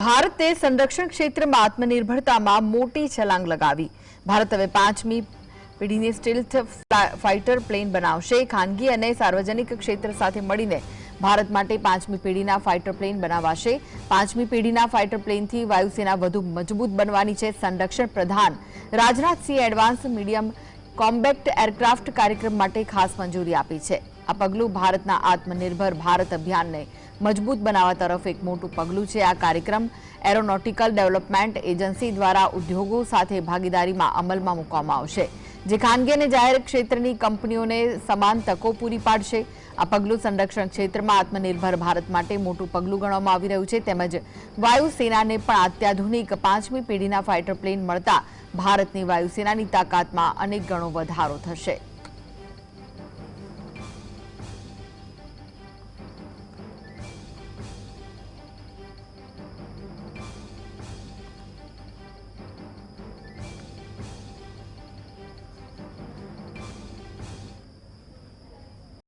ભારતે સંરક્ષણ ક્ષેત્રમાં આત્મનિર્ભરતામાં મોટી છલાંગ લગાવી. ભારત હવે પાંચમી પેઢીની સ્ટીલ્થ ફાઇટર પ્લેન બનાવશે. ખાનગી અને સાર્વજનિક ક્ષેત્ર સાથે મળીને ભારત માટે પાંચમી પેઢીના ફાઇટર પ્લેન બનાવાશે. પાંચમી પેઢીના ફાઇટર પ્લેનથી વાયુસેના વધુ મજબૂત બનવાની છે સંરક્ષણ પ્રધાન. રાજનાથસિંહે એડવાન્સ મીડિયમ કોમ્બેક્ટ એરક્રાફ્ટ કાર્યક્રમ માટે ખાસ મંજૂરી આપી છે. આ પગલું ભારતના આત્મનિર્ભર ભારત અભિયાનને મજબૂત બનાવવા તરફ એક મોટું પગલું છે આ કાર્યક્રમ. એરોનોટિકલ ડેવલપમેન્ટ એજન્સી દ્વારા ઉદ્યોગો સાથે ભાગીદારીમાં અમલમાં મૂકવામાં આવશે, જે ખાનગી અને જાહેર ક્ષેત્રની કંપનીઓને સમાન તકો પૂરી પાડશે. આ પગલું સંરક્ષણ ક્ષેત્રમાં આત્મનિર્ભર ભારત માટે મોટું પગલું ગણવામાં આવી રહ્યું છે. તેમજ વાયુસેનાને પણ અત્યાધુનિક પાંચમી પેઢીના ફાઇટર પ્લેન મળતા ભારતની વાયુસેનાની તાકાતમાં અનેક ગણો વધારો થશે.